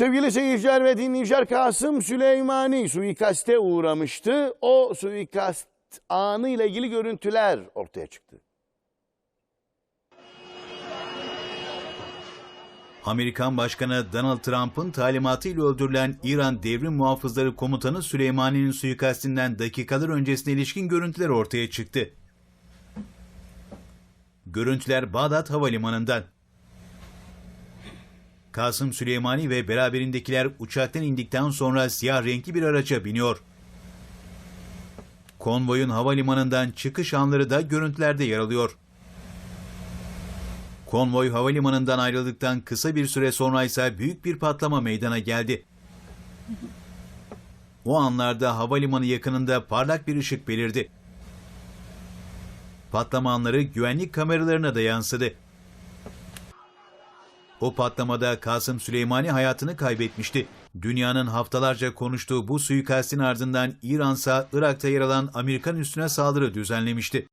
Sevgili seyirciler ve dinleyiciler Kasım Süleymani suikaste uğramıştı. O suikast anı ile ilgili görüntüler ortaya çıktı. Amerikan Başkanı Donald Trump'ın talimatıyla öldürülen İran Devrim Muhafızları Komutanı Süleymani'nin suikastinden dakikalar öncesine ilişkin görüntüler ortaya çıktı. Görüntüler Bağdat Havalimanı'ndan. Kasım Süleymani ve beraberindekiler uçaktan indikten sonra siyah renkli bir araca biniyor. Konvoyun havalimanından çıkış anları da görüntülerde yer alıyor. Konvoy havalimanından ayrıldıktan kısa bir süre sonra ise büyük bir patlama meydana geldi. O anlarda havalimanı yakınında parlak bir ışık belirdi. Patlama anları güvenlik kameralarına da yansıdı. O patlamada Kasım Süleymani hayatını kaybetmişti. Dünyanın haftalarca konuştuğu bu suikastin ardından İran'sa Irak'ta yer alan Amerikan üstüne saldırı düzenlemişti.